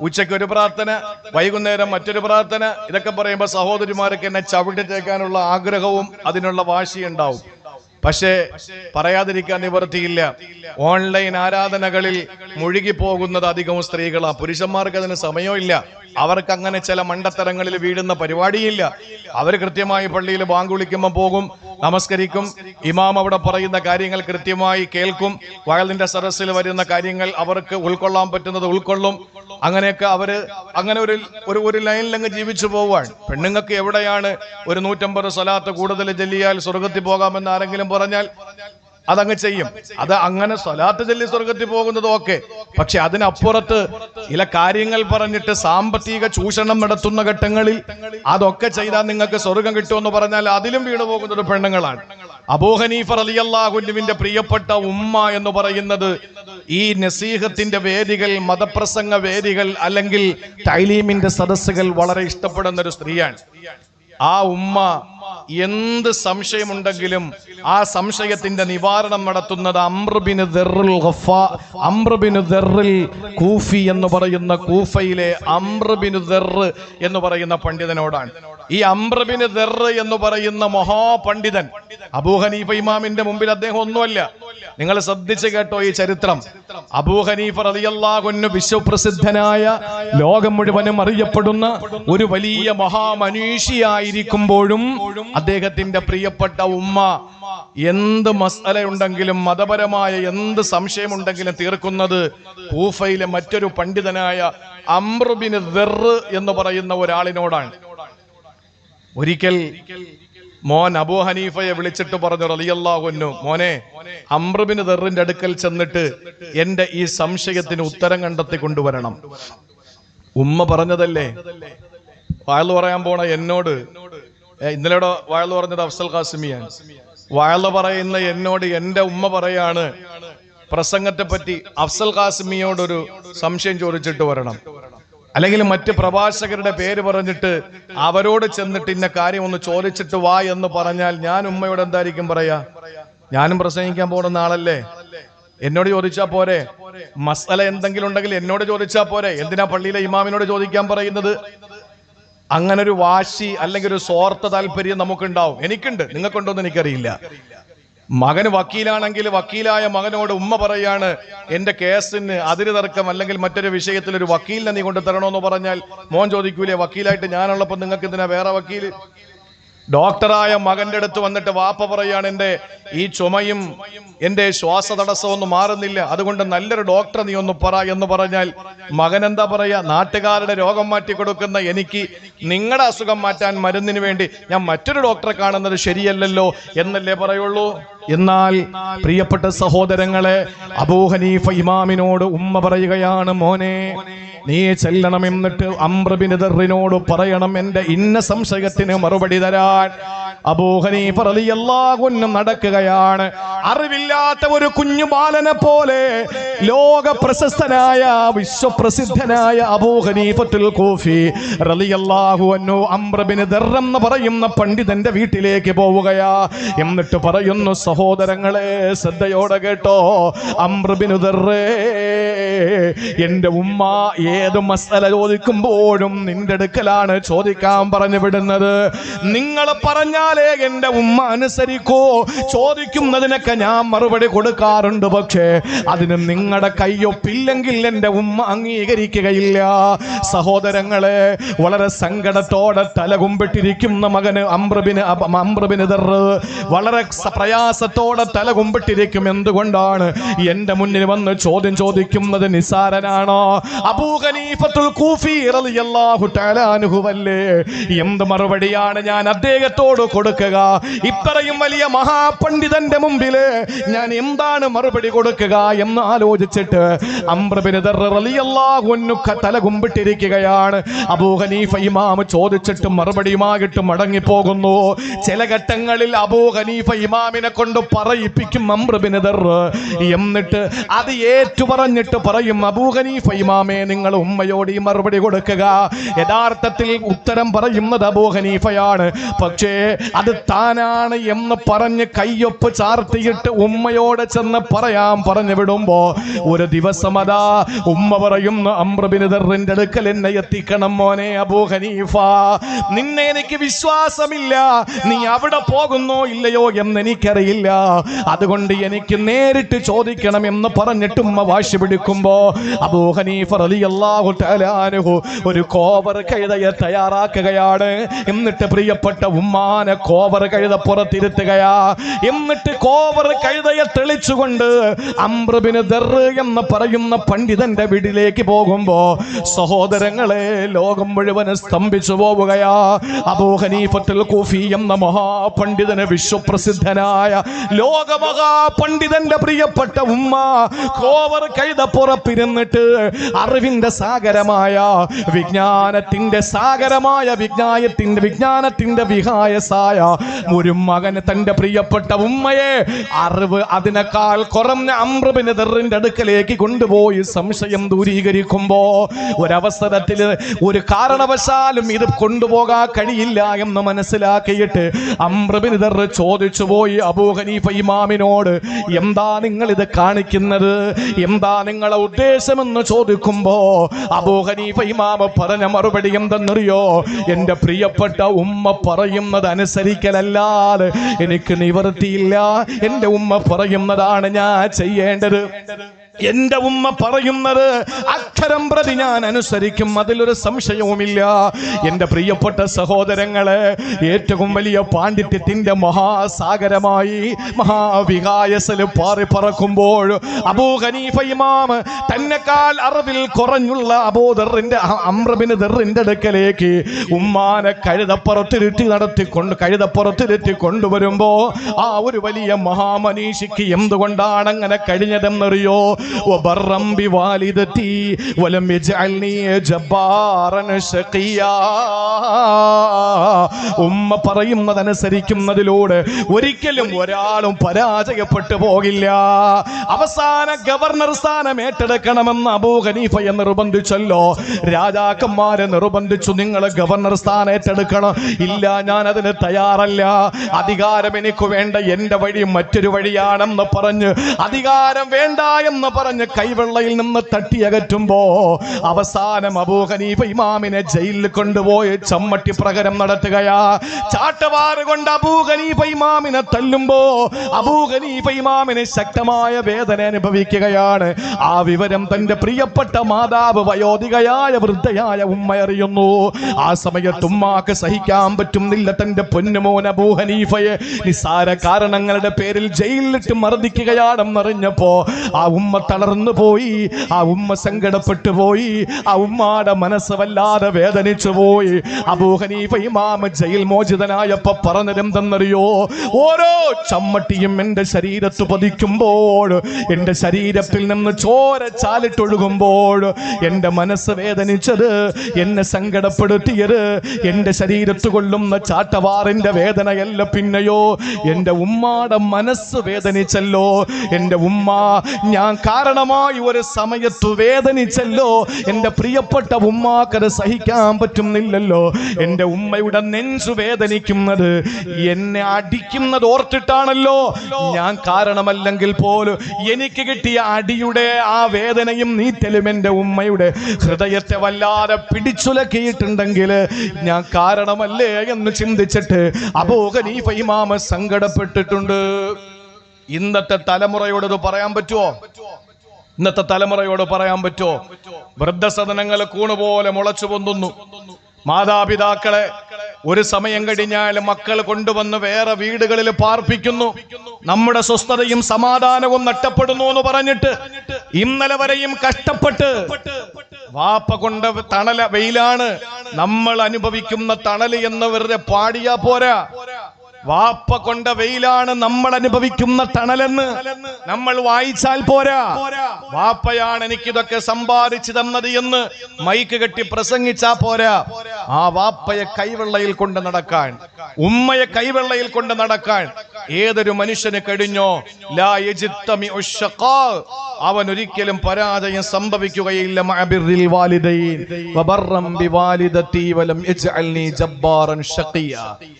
ഉച്ചയ്ക്ക് ഒരു പ്രാർത്ഥന വൈകുന്നേരം മറ്റൊരു പ്രാർത്ഥന ഇതൊക്കെ പറയുമ്പോൾ സഹോദരിമാരൊക്കെ എന്നെ ചവിട്ടിത്തേക്കാനുള്ള ആഗ്രഹവും അതിനുള്ള വാശി ഉണ്ടാവും പക്ഷേ പറയാതിരിക്കാൻ നിവർത്തിയില്ല ഓൺലൈൻ ആരാധനകളിൽ മുഴുകി പോകുന്നത് അധികവും സ്ത്രീകളാ. പുരുഷന്മാർക്ക് അതിന് സമയമില്ല അവർക്ക് അങ്ങനെ ചില മണ്ടത്തരങ്ങളിൽ വീഴുന്ന പരിപാടിയില്ല. അവർ കൃത്യമായി പള്ളിയിൽ ബാങ്ക് വിളിക്കുമ്പോൾ പോകും നമസ്കരിക്കും. ഇമാം അവിടെ പറയുന്ന കാര്യങ്ങൾ കൃത്യമായി കേൾക്കും. വയലിന്റെ സദസ്സിൽ വരുന്ന കാര്യങ്ങൾ അവർക്ക് ഉൾക്കൊള്ളാൻ പറ്റുന്നത് ഉൾക്കൊള്ളും. അങ്ങനെയൊക്കെ അവർ അങ്ങനെ ഒരു ഒരു ഒരു ലൈനിലങ്ങ് ജീവിച്ചു പോവാണ് പെണ്ണുങ്ങൾക്ക് എവിടെയാണ് ഒരു നൂറ്റമ്പത് സ്വലാത്ത് കൂടുതൽ ജല്ലിയാൽ സ്വർഗത്തിൽ പോകാമെന്ന് ആരെങ്കിലും പറഞ്ഞാൽ അതങ്ങ് ചെയ്യും. അത് അങ്ങനെ സ്വലാത്ത് ചൊല്ലി സ്വർഗത്തിൽ പോകുന്നത് ഓക്കെ പക്ഷെ അതിനപ്പുറത്ത് ചില കാര്യങ്ങൾ പറഞ്ഞിട്ട് സാമ്പത്തിക ചൂഷണം നടത്തുന്ന ഘട്ടങ്ങളിൽ അതൊക്കെ ചെയ്താൽ നിങ്ങൾക്ക് സ്വർഗം കിട്ടുമെന്ന് പറഞ്ഞാൽ അതിലും വീണു പോകുന്നത് പെണ്ണുങ്ങളാണ്. അബൂ അലി അള്ളാഹുലുവിന്റെ പ്രിയപ്പെട്ട ഉമ്മ എന്ന് പറയുന്നത് ഈ നസീഹത്തിന്റെ വേദികൾ മതപ്രസംഗ വേദികൾ അല്ലെങ്കിൽ തൈലീമിന്റെ സദസ്സുകൾ വളരെ ഇഷ്ടപ്പെടുന്ന ഒരു സ്ത്രീയാണ്. ആ ഉമ്മ എന്ത് സംശയമുണ്ടെങ്കിലും ആ സംശയത്തിന്റെ നിവാരണം നടത്തുന്നത് അമ്രബിന് അമ്രബിന് കൂഫി എന്ന് പറയുന്ന കൂഫയിലെ അമ്രബിന് എന്ന് പറയുന്ന പണ്ഡിതനോടാണ്. ഈ അമ്രബിന് എന്ന് പറയുന്ന മഹാപണ്ഡിതൻ അബൂഹനീഫ ഇമാമിന്റെ മുമ്പിൽ അദ്ദേഹം ഒന്നുമല്ല. നിങ്ങൾ ശ്രദ്ധിച്ചു കേട്ടോ ഈ ചരിത്രം. അബൂഹനീഫ റളിയല്ലാഹുവിന് വിശ്വപ്രസിദ്ധനായ ലോകം മുഴുവനും അറിയപ്പെടുന്ന ഒരു വലിയ മഹാമനീഷിയായിരിക്കുമ്പോഴും അദ്ദേഹത്തിന്റെ പ്രിയപ്പെട്ട ഉമ്മ എന്ത് മസല ഉണ്ടെങ്കിലും മതപരമായ എന്ത് സംശയമുണ്ടെങ്കിലും തീർക്കുന്നത് കൂഫയിലെ മറ്റൊരു പണ്ഡിതനായ അമ്രുബിന് എന്ന് പറയുന്ന ഒരാളിനോടാണ്. ഒരിക്കൽ മോൻ അബൂ ഹനീഫയെ വിളിച്ചിട്ട് പറഞ്ഞു റലിയല്ലാഹുന്നു മോനെ അമ്രബിന് ദറിന്റെ അടുക്കൽ ചെന്നിട്ട് എന്റെ ഈ സംശയത്തിന് ഉത്തരം കണ്ടെത്തി കൊണ്ടുവരണം. ഉമ്മ പറഞ്ഞതല്ലേ? വയൽ പറയാൻ പോണ എന്നോട് ഇന്നലെയുടെ വയൽ പറഞ്ഞത് അഫ്സൽ ഖാസിമിയാണ്. വയൽ പറയുന്ന എന്നോട് എന്റെ ഉമ്മ പറയാണ് പ്രസംഗത്തെ പറ്റി അഫ്സൽ ഖാസിമിയോടൊരു സംശയം ചോദിച്ചിട്ട് വരണം. അല്ലെങ്കിൽ മറ്റ് പ്രഭാഷകരുടെ പേര് പറഞ്ഞിട്ട് അവരോട് ചെന്നിട്ട് ഇന്ന കാര്യം ഒന്ന് ചോദിച്ചിട്ട് വാ എന്ന് പറഞ്ഞാൽ ഞാൻ ഉമ്മയോട് എന്തായിരിക്കും പറയാ? ഞാനും പ്രസംഗിക്കാൻ പോകുന്ന ആളല്ലേ? എന്നോട് ചോദിച്ചാ പോരെ? മസല എന്തെങ്കിലും ഉണ്ടെങ്കിൽ എന്നോട് ചോദിച്ചാ പോരെ? എന്തിനാ പള്ളിയിലെ ഇമാമിനോട് ചോദിക്കാൻ പറയുന്നത്? അങ്ങനെ ഒരു വാശി അല്ലെങ്കിൽ ഒരു സ്വാർത്ഥ താല്പര്യം നമുക്കുണ്ടാവും. എനിക്കുണ്ട്. നിങ്ങൾക്കുണ്ടോന്ന് എനിക്കറിയില്ല. മകന് വക്കീലാണെങ്കിൽ വക്കീലായ മകനോട് ഉമ്മ പറയാണ് എന്റെ കേസിന് അതിര് തർക്കം അല്ലെങ്കിൽ മറ്റൊരു വിഷയത്തിൽ ഒരു വക്കീലിനെ നീ കൊണ്ട് തരണമെന്ന് പറഞ്ഞാൽ മോൻ ചോദിക്കൂലേ വക്കീലായിട്ട് ഞാനുള്ളപ്പോൾ നിങ്ങൾക്ക് ഇതിനാ വേറെ വക്കീൽ? ഡോക്ടറായ മകന്റെ അടുത്ത് വന്നിട്ട് വാപ്പ പറയാണ് എന്റെ ഈ ചുമയും എന്റെ ഒന്നും മാറുന്നില്ല അതുകൊണ്ട് നല്ലൊരു ഡോക്ടറെ നീ ഒന്ന് പറ എന്ന് പറഞ്ഞാൽ മകൻ എന്താ പറയാ നാട്ടുകാരുടെ രോഗം മാറ്റി കൊടുക്കുന്ന എനിക്ക് നിങ്ങളുടെ അസുഖം മാറ്റാൻ മരുന്നിന് വേണ്ടി ഞാൻ മറ്റൊരു ഡോക്ടറെ കാണുന്നത് ശരിയല്ലല്ലോ എന്നല്ലേ പറയുള്ളൂ? എന്നാൽ പ്രിയപ്പെട്ട സഹോദരങ്ങളെ അബൂഹനീഫ ഇമാമിനോട് ഉമ്മ പറയുകയാണ് മോനെ നീ ചെല്ലണം എന്നിട്ട് അമ്രബിനിതറിനോട് പറയണം എന്റെ ഇന്ന സംശയത്തിന് മറുപടി തരാൻ. അബൂഹനീഫ റളിയല്ലാഹുവിനും നടക്കുകയാണ് അറിവില്ലാത്ത ഒരു കുഞ്ഞു ബാലനെ പോലെ ലോക പ്രശസ്തനായ വിശ്വപ്രസിദ്ധനായ അബൂഹനീഫത്തുൽ കൂഫി റളിയല്ലാഹു അൻഹു അമ്രബിന് ദർറം എന്ന് പറയുന്ന പണ്ഡിതന്റെ വീട്ടിലേക്ക് പോവുകയാ. എന്നിട്ട് പറയുന്നു സഹോദരങ്ങളെ ശ്രദ്ധയോടെ കേട്ടോ. അമ്രബിന് ദർറേ എന്റെ ഉമ്മ ഏത് മസല ചോദിക്കുമ്പോഴും നിന്റെ അടുക്കലാണ് ചോദിക്കാൻ പറഞ്ഞു വിടുന്നത്. നിങ്ങൾ പറഞ്ഞാലേ എന്റെ ഉമ്മ അനുസരിക്കോ. ചോദിക്കുന്നതിനൊക്കെ ഞാൻ മറുപടി കൊടുക്കാറുണ്ട് പക്ഷേ അതിന് നിങ്ങളുടെ കയ്യൊപ്പില്ലെങ്കിൽ എന്റെ ഉമ്മ അംഗീകരിക്കുകയില്ല. സഹോദരങ്ങളെ വളരെ സങ്കടത്തോടെ തലകുമ്പിട്ടിരിക്കുന്ന മകന് അമ്രബിന് അമ്രബിന് വളരെ വളരെ സ- തല കുമ്പിട്ടിരിക്കും എന്തുകൊണ്ടാണ്? എന്റെ മുന്നിൽ വന്ന് ചോദ്യം ചോദിക്കുന്നത് നിസാരനാണോ കൂഫി എന്ത് മറുപടിയാണ് ഞാൻ അദ്ദേഹത്തോട് കൊടുക്കുക? ഇത്രയും വലിയ മഹാപണ്ഡിതന്റെ മുമ്പിൽ ഞാൻ എന്താണ് മറുപടി കൊടുക്കുക എന്ന് ആലോചിച്ചിട്ട് അംബ്രബിന് തല കുമ്പിട്ടിരിക്കുകയാണ്. അബൂ ഹനീഫ ഇമാം ചോദിച്ചിട്ട് മറുപടിയുമായിട്ട് മടങ്ങിപ്പോകുന്നു. ചില ഘട്ടങ്ങളിൽ അബൂഹനീഫ ഇമാമിനെ കൊണ്ട് പറയിപ്പിക്കും അംബ്രബിന് എന്നിട്ട് അത് ഏറ്റു പറഞ്ഞിട്ട് പറയും അബൂഹനീഫ ഇമാമേ നിങ്ങൾ ഉമ്മയോട് ഈ മറുപടി കൊടുക്കുക. യഥാർത്ഥത്തിൽ ഉത്തരം പറയുന്നത് അബൂഹനീഫയാണ് പക്ഷേ അത് താനാണ് എന്ന് പറഞ്ഞ് കയ്യൊപ്പ് ചാർത്തിയിട്ട് ഉമ്മയോട് ചെന്ന് പറയാൻ പറഞ്ഞു വിടുമ്പോ ഒരു ദിവസം അതാ ഉമ്മ പറയുന്ന അമ്രബിനിതറിന്റെ അടുക്കൽ എന്നെ എത്തിക്കണം മോനെ അബൂ ഹനീഫ നിന്നെ എനിക്ക് വിശ്വാസമില്ല. നീ അവിടെ പോകുന്നോ ഇല്ലയോ എന്ന് എനിക്കറിയില്ല. അതുകൊണ്ട് എനിക്ക് നേരിട്ട് ചോദിക്കണം എന്ന് പറഞ്ഞിട്ട് ഉമ്മ വാശി പിടിക്കുമ്പോ അബൂ തആല അൻഹു ഒരു കോവർ കഴുതയെ തയ്യാറാക്കുകയാണ്. എന്നിട്ട് പ്രിയപ്പെട്ട ഉമ്മാനെ കോവർ കഴുത പുറത്തിരുത്തുകയാ. എന്നിട്ട് കോവർ കഴുതയെ തെളിച്ചുകൊണ്ട് അമ്രബിന് എന്ന് പറയുന്ന പണ്ഡിതന്റെ വീട്ടിലേക്ക് പോകുമ്പോ സഹോദരങ്ങളെ ലോകം മുഴുവൻ സ്തംഭിച്ചു പോവുകയാ. അബൂ ഹനീഫത്തുൽ കൂഫി എന്ന മഹാപണ്ഡിതന് വിശ്വപ്രസിദ്ധനായ ലോക പണ്ഡിതന്റെ പ്രിയപ്പെട്ട ഉമ്മ കോവർ കഴുതപ്പുറപ്പിരുന്നിട്ട് അറിവിന്റെ സാഗരമായ വിജ്ഞാനത്തിന്റെ സാഗരമായ വിജ്ഞാനത്തിന്റെ വിജ്ഞാനത്തിന്റെ വിഹായസായ ഒരു മകന് തന്റെ പ്രിയപ്പെട്ട ഉമ്മയെ അറിവ് അതിനേക്കാൾ കുറഞ്ഞ അമ്രബിന് ദറിന്റെ അടുക്കലേക്ക് കൊണ്ടുപോയി സംശയം ദൂരീകരിക്കുമ്പോ ഒരവസരത്തിൽ ഒരു കാരണവശാലും ഇത് കൊണ്ടുപോകാൻ കഴിയില്ല എന്ന് മനസ്സിലാക്കിയിട്ട് അമ്രബിന് ദർ ചോദിച്ചു പോയി അബൂ ഹനീഫ ഇമാമിനോട് എന്താ നിങ്ങൾ ഇത് കാണിക്കുന്നത്? എന്താ നിങ്ങളെ ഉദ്ദേശമെന്ന് ചോദിക്കുമ്പോ അബൂ ഹനീഫ ഇമാമ പറഞ്ഞ മറുപടി എന്തെന്നറിയോ? എന്റെ പ്രിയപ്പെട്ട ഉമ്മ പറയുന്നത് അനുസരിക്കലല്ലാതെ എനിക്ക് നിവർത്തിയില്ല എന്റെ ഉമ്മ പറയുന്നതാണ് ഞാൻ ചെയ്യേണ്ടത്. എന്റെ ഉമ്മ പറയുന്നത് അക്ഷരം പ്രതി ഞാൻ അനുസരിക്കും അതിലൊരു സംശയവുമില്ല. എന്റെ പ്രിയപ്പെട്ട സഹോദരങ്ങളെ ഏറ്റവും വലിയ പാണ്ഡിത്യത്തിന്റെ മഹാസാഗരമായി മഹാവികായസൽ പാറി പറക്കുമ്പോൾ അബൂ ഹനീഫ ഇമാം തന്നെക്കാൾ അറിവിൽ കുറഞ്ഞുള്ള അബൂദറിന്റെ അമ്രബിന് ദറിന്റെ അടുക്കലേക്ക് ഉമ്മാനെ കഴുതപ്പുറത്തിരുത്തി നടത്തിക്കൊണ്ട് കഴുതപ്പുറത്തിരുത്തി കൊണ്ടുവരുമ്പോ ആ ഒരു വലിയ മഹാമനീഷിക്ക് എന്തുകൊണ്ടാണ് അങ്ങനെ കഴിഞ്ഞതെന്നറിയോ? وبرا بوالدتي ولم يجعلني جبارا شقيا ഉമ്മ പറയുന്നതനുസരിക്കുന്നതിലൂടെ ഒരിക്കലും ഒരാളും പരാജയപ്പെട്ടു പോകില്ല അവസാന ഗവർണർ സ്ഥാനം ഏറ്റെടുക്കണമെന്ന് അബൂ ഹനീഫയെ നിർബന്ധിച്ചല്ലോ രാജാക്കന്മാരെ നിർബന്ധിച്ചു നിങ്ങൾ ഗവർണർ സ്ഥാനം ഏറ്റെടുക്കണം ഇല്ല ഞാൻ അതിന് തയ്യാറല്ല അധികാരം എനിക്ക് വേണ്ട എന്റെ വഴി മറ്റൊരു വഴിയാണെന്ന് പറഞ്ഞ് അധികാരം വേണ്ട എന്ന് പറഞ്ഞ് കൈവെള്ളയിൽ നിന്ന് തട്ടിയകറ്റുമ്പോ അവസാനം അബൂ ഹനീഫ ഇമാമിനെ ജയിലിൽ കൊണ്ടുപോയി ചമ്മട്ടി പ്രകരം നടത്തുകയാ. ചാട്ടവാറ് കൊണ്ട് അബൂ ഹനീഫ ഇമാമിനെ തല്ലുമ്പോ അബൂ ഹനീഫ ഇമാമിന് ശക്തമായ വേദന അനുഭവിക്കുകയാണ്. ആ വിവരം തന്റെ പ്രിയപ്പെട്ട മാതാവ് വയോധികയായ വൃദ്ധയായ ഉമ്മ അറിയുന്നു. ആ സമയത്ത് ഉമ്മാക്ക് സഹിക്കാൻ പറ്റുന്നില്ല തന്റെ പൊന്നുമോൻ അബൂ ഹനീഫയെ. നിസ്സാര കാരണങ്ങളുടെ പേരിൽ ജയിലിലിട്ട് മർദ്ദിക്കുകയാണെന്നറിഞ്ഞപ്പോ ആ ഉമ്മ തളർന്നു പോയി. ആ ഉമ്മ സങ്കടപ്പെട്ടു പോയി. ആ ഉമ്മാടെ മനസ്സ് വല്ലാതെ വേദനിച്ചു പോയി. അബൂ ഹനീഫ ഇമാമ ജയിൽ മോചിതനായപ്പോ പറഞ്ഞതെന്തെന്നറിയോ ഓരോ ചമ്മട്ടിയും എന്റെ ശരീരത്ത് പതിക്കുമ്പോൾ എന്റെ ശരീരത്തിൽ നിന്ന് ചോര ചാലിട്ടൊഴുകുമ്പോൾ എന്റെ മനസ്സ് വേദനിച്ചത് എന്നെ സങ്കടപ്പെടുത്തിയത് എന്റെ ശരീരത്ത് കൊള്ളുന്ന ചാട്ടവാറിന്റെ വേദനയല്ല പിന്നെയോ? എന്റെ ഉമ്മാടെ മനസ്സ് വേദനിച്ചല്ലോ. എന്റെ ഉമ്മ ഞാൻ കാരണമായി ഒരു സമയത്ത് വേദനിച്ചല്ലോ. എന്റെ പ്രിയപ്പെട്ട ഉമ്മാക്കത് സഹിക്കാൻ പറ്റുന്നില്ലല്ലോ. എന്റെ ഉമ്മയുടെ നെഞ്ചു വേദനിക്കുന്നത് എന്നെ അടിക്കുന്നത് ഓർത്തിട്ടാണല്ലോ. ഞാൻ കാരണമല്ലെങ്കിൽ പോലും എനിക്ക് കിട്ടിയ അടിയുടെ ആ വേദനയും നീറ്റലും എന്റെ ഉമ്മയുടെ ഹൃദയത്തെ വല്ലാതെ പിടിച്ചുലക്കിയിട്ടുണ്ടെങ്കിൽ ഞാൻ കാരണമല്ലേ എന്ന് ചിന്തിച്ചിട്ട് അപോകനീഫൈമാമ സങ്കടപ്പെട്ടിട്ടുണ്ട്. ഇന്നത്തെ തലമുറയോടത് പറയാൻ പറ്റുമോ? ഇന്നത്തെ തലമുറയോട് പറയാൻ പറ്റുമോ? വൃദ്ധസദനങ്ങൾ കൂണുപോലെ മുളച്ചു പൊന്തുന്നു. മാതാപിതാക്കളെ ഒരു സമയം കഴിഞ്ഞാൽ മക്കൾ കൊണ്ടുവന്ന് വേറെ വീടുകളിൽ പാർപ്പിക്കുന്നു. നമ്മുടെ സ്വസ്ഥതയും സമാധാനവും നഷ്ടപ്പെടുന്നു എന്ന് പറഞ്ഞിട്ട് ഇന്നലെ വരെയും കഷ്ടപ്പെട്ട് വാപ്പ കൊണ്ട് തണല വെയിലാണ് നമ്മൾ അനുഭവിക്കുന്ന തണൽ എന്ന് വെറുതെ പാടിയാ പോരാ. വാപ്പ കൊണ്ട വെയിലാണ് നമ്മൾ അനുഭവിക്കുന്ന തണലെന്ന് നമ്മൾ വായിച്ചാൽ പോരാ. വാപ്പയാണ് എനിക്കിതൊക്കെ സമ്പാദിച്ചു തന്നത് എന്ന് മൈക്ക് കെട്ടി പ്രസംഗിച്ചാ പോരാ. ആ വാപ്പയെ കൈവെള്ളയിൽ കൊണ്ട് നടക്കാൻ ഉമ്മയെ കൈവെള്ളയിൽ കൊണ്ട് നടക്കാൻ ഏതൊരു മനുഷ്യന് കഴിഞ്ഞോ? ലാ അവൻ ഒരിക്കലും പരാജയം സംഭവിക്കുകയില്ല.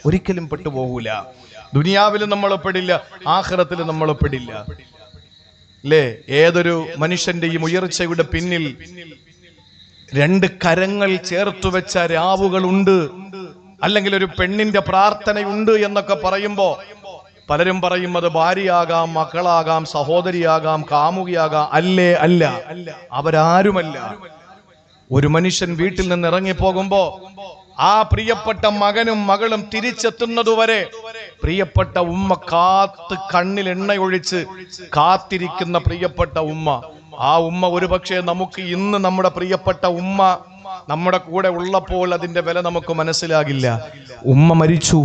ഒരിക്കലും പെട്ടുപോകൂല. ദുനിയാവിൽ നമ്മൾ പെടില്ല ആഹ്റത്തിൽ നമ്മൾ പെടില്ല അല്ലേ ഏതൊരു മനുഷ്യന്റെയും ഉയർച്ചയുടെ പിന്നിൽ രണ്ട് കരങ്ങൾ ചേർത്തു വെച്ച രാവുകളുണ്ട്. അല്ലെങ്കിൽ ഒരു പെണ്ണിന്റെ പ്രാർത്ഥനയുണ്ട് എന്നൊക്കെ പറയുമ്പോ പലരും പറയും അത് ഭാര്യയാകാം മക്കളാകാം സഹോദരിയാകാം കാമുകിയാകാം. അല്ലേ? അല്ല. അവരാരുമല്ല. ഒരു മനുഷ്യൻ വീട്ടിൽ നിന്ന് ഇറങ്ങി ഇറങ്ങിപ്പോകുമ്പോ ആ പ്രിയപ്പെട്ട മകനും മകളും തിരിച്ചെത്തുന്നതുവരെ പ്രിയപ്പെട്ട ഉമ്മ കാത്ത് കണ്ണിൽ എണ്ണയൊഴിച്ച് കാത്തിരിക്കുന്ന പ്രിയപ്പെട്ട ഉമ്മ. ആ ഉമ്മ ഒരുപക്ഷെ നമുക്ക് ഇന്ന് നമ്മുടെ പ്രിയപ്പെട്ട ഉമ്മ നമ്മുടെ കൂടെ ഉള്ളപ്പോൾ അതിന്റെ വില നമുക്ക് മനസ്സിലാകില്ല. ഉമ്മ മരിച്ചു.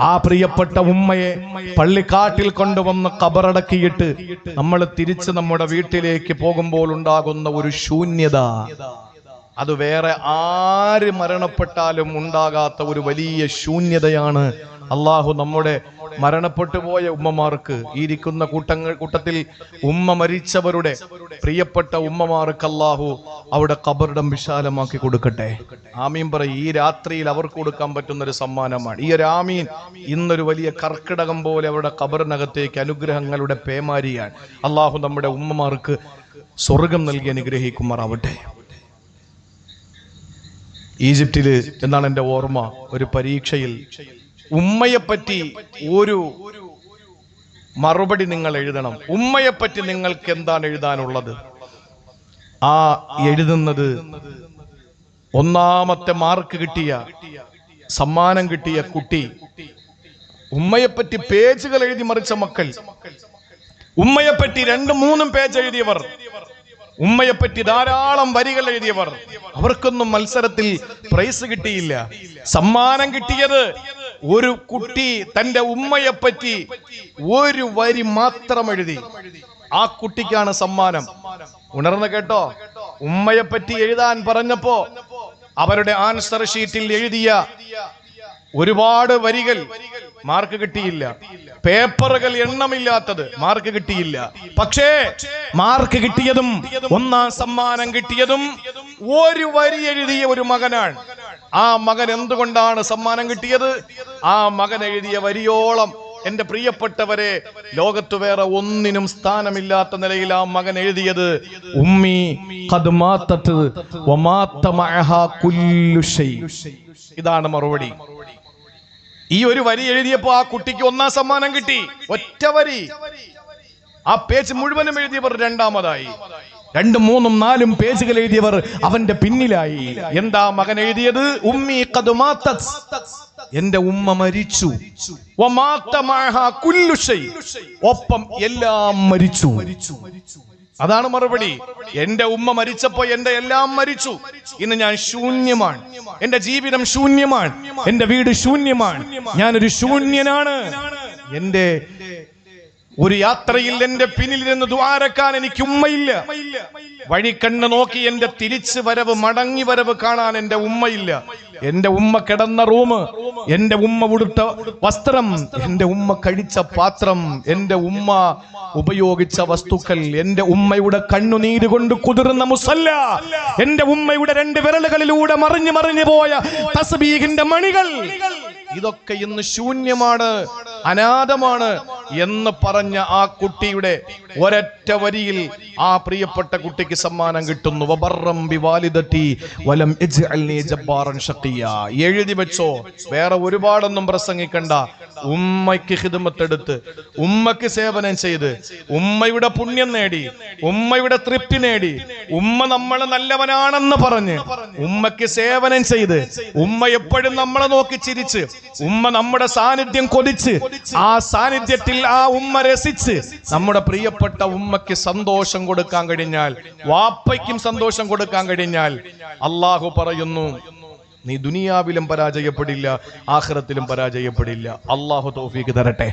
ആ പ്രിയപ്പെട്ട ഉമ്മയെ പള്ളിക്കാട്ടിൽ കൊണ്ടുവന്ന് കബറടക്കിയിട്ട് നമ്മൾ തിരിച്ച് നമ്മുടെ വീട്ടിലേക്ക് പോകുമ്പോൾ ഉണ്ടാകുന്ന ഒരു ശൂന്യത. അത് വേറെ ആര് മരണപ്പെട്ടാലും ഉണ്ടാകാത്ത ഒരു വലിയ ശൂന്യതയാണ് അള്ളാഹു നമ്മുടെ മരണപ്പെട്ടു പോയ ഉമ്മമാർക്ക്. ഇരിക്കുന്ന കൂട്ടങ്ങൾ കൂട്ടത്തിൽ ഉമ്മ മരിച്ചവരുടെ പ്രിയപ്പെട്ട ഉമ്മമാർക്ക് അള്ളാഹു അവിടെ കബറിടം വിശാലമാക്കി കൊടുക്കട്ടെ. ആമീൻ പറയും ഈ രാത്രിയിൽ അവർക്ക് കൊടുക്കാൻ പറ്റുന്ന ഒരു സമ്മാനമാണ്. ഈ ഒരു ആമീൻ ഇന്നൊരു വലിയ കർക്കിടകം പോലെ അവരുടെ കബറിനകത്തേക്ക് അനുഗ്രഹങ്ങളുടെ പേമാരിയാണ്. അള്ളാഹു നമ്മുടെ ഉമ്മമാർക്ക് സ്വർഗം നൽകി അനുഗ്രഹിക്കുമാറാവട്ടെ. ഈജിപ്തിൽ എന്നാണ് എന്റെ ഓർമ്മ? ഒരു പരീക്ഷയിൽ. ഉമ്മയെപ്പറ്റി ഒരു മറുപടി നിങ്ങൾ എഴുതണം. ഉമ്മയെപ്പറ്റി നിങ്ങൾക്ക് എന്താണ് എഴുതാനുള്ളത്? ആ എഴുതുന്നത് ഒന്നാമത്തെ മാർക്ക് കിട്ടിയ സമ്മാനം കിട്ടിയ കുട്ടി. ഉമ്മയെപ്പറ്റി പേജുകൾ എഴുതി മറിച്ച മക്കൾ. ഉമ്മയെപ്പറ്റി രണ്ടും മൂന്നും പേജ് എഴുതിയവർ. ഉമ്മയെപ്പറ്റി ധാരാളം വരികൾ എഴുതിയവർ. അവർക്കൊന്നും മത്സരത്തിൽ പ്രൈസ് കിട്ടിയില്ല. സമ്മാനം കിട്ടിയത് ഒരു കുട്ടി തന്റെ ഉമ്മയെപ്പറ്റി ഒരു വരി മാത്രം എഴുതി. ആ കുട്ടിക്കാണ് സമ്മാനം. ഉണർന്ന് കേട്ടോ? ഉമ്മയെപ്പറ്റി എഴുതാൻ പറഞ്ഞപ്പോ അവരുടെ ആൻസർ ഷീറ്റിൽ എഴുതിയ ഒരുപാട് വരികൾ മാർക്ക് കിട്ടിയില്ല. പേപ്പറുകൾ എണ്ണമില്ലാത്തത് മാർക്ക് കിട്ടിയില്ല. പക്ഷേ മാർക്ക് കിട്ടിയതും ഒന്നാം സമ്മാനം കിട്ടിയതും ഒരു വരി എഴുതിയ ഒരു മകനാണ്. ആ മകൻ എന്തുകൊണ്ടാണ് സമ്മാനം കിട്ടിയത്? ആ മകൻ എഴുതിയ വരിയോളം എന്റെ പ്രിയപ്പെട്ടവരെ ലോകത്ത് വേറെ ഒന്നിനും സ്ഥാനമില്ലാത്ത നിലയിൽ ആ മകൻ എഴുതിയത് ഉമ്മി. ഇതാണ് മറുപടി. ഈ ഒരു വരി എഴുതിയപ്പോ ആ കുട്ടിക്ക് ഒന്നാം സമ്മാനം കിട്ടി. ഒറ്റ വരി. ആ പേജ് മുഴുവനും എഴുതിയവർ രണ്ടാമതായി. രണ്ടും മൂന്നും നാലും പേജുകൾ എഴുതിയവർ അവന്റെ പിന്നിലായി. എന്താ മകൻ എഴുതിയത്? ഉമ്മി. എന്റെ ഉമ്മ മരിച്ചു. ഒപ്പം എല്ലാം മരിച്ചു. അതാണ് മറുപടി. എന്റെ ഉമ്മ മരിച്ചപ്പോ എന്റെ എല്ലാം മരിച്ചു. ഇന്ന് ഞാൻ ശൂന്യമാണ്. എന്റെ ജീവിതം ശൂന്യമാണ്. എന്റെ വീട് ശൂന്യമാണ്. ഞാനൊരു ശൂന്യനാണ്. എന്റെ ഒരു യാത്രയിൽ എന്റെ പിന്നിലിരുന്ന് ദ്വാരക്കാൻ എനിക്ക് ഉമ്മയില്ല. വഴിക്കണ്ണ് നോക്കി എന്റെ തിരിച്ചു വരവ് മടങ്ങി വരവ് കാണാൻ എന്റെ ഉമ്മയില്ല. എന്റെ ഉമ്മ കിടന്ന റൂം എന്റെ ഉമ്മ ഉടുത്ത വസ്ത്രം എന്റെ ഉമ്മ കഴിച്ച പാത്രം എന്റെ ഉമ്മ ഉപയോഗിച്ച വസ്തുക്കൾ എന്റെ ഉമ്മയുടെ കണ്ണുനീര് കൊണ്ട് കുതിർന്ന മുസല്ല എന്റെ ഉമ്മയുടെ രണ്ട് വിരലുകളിലൂടെ മറിഞ്ഞു മറിഞ്ഞു പോയ തസ്ബീഹിന്റെ മണികൾ. ഇതൊക്കെ ഇന്ന് ശൂന്യമാണ് അനാഥമാണ്. എന്ന് പറഞ്ഞ ആ കുട്ടിയുടെ ഒരൊറ്റ വരിയിൽ ആ പ്രിയപ്പെട്ട കുട്ടിക്ക് സമ്മാനം കിട്ടുന്നു. വലം എഴുതി വെച്ചോ. വേറെ ഒരുപാടൊന്നും പ്രസംഗിക്കണ്ട. ഉമ്മയ്ക്ക് ഹിതമത്തെടുത്ത് ഉമ്മക്ക് സേവനം ചെയ്ത് ഉമ്മയുടെ പുണ്യം നേടി ഉമ്മയുടെ തൃപ്തി നേടി ഉമ്മ നമ്മൾ നല്ലവനാണെന്ന് പറഞ്ഞ് ഉമ്മക്ക് സേവനം ചെയ്ത് ഉമ്മ എപ്പോഴും നമ്മളെ നോക്കി ചിരിച്ച് ഉമ്മ നമ്മുടെ സാന്നിധ്യം കൊതിച്ച് ആ സാന്നിധ്യത്തിൽ ആ ഉമ്മ രസിച്ച് നമ്മുടെ പ്രിയപ്പെട്ട ഉമ്മയ്ക്ക് സന്തോഷം കൊടുക്കാൻ കഴിഞ്ഞാൽ വാപ്പയ്ക്കും സന്തോഷം കൊടുക്കാൻ കഴിഞ്ഞാൽ അള്ളാഹു പറയുന്നു നീ ദുനിയാവിലും പരാജയപ്പെടില്ല ആഹ്റത്തിലും പരാജയപ്പെടില്ല. അള്ളാഹു തോഫീക്ക് തരട്ടെ.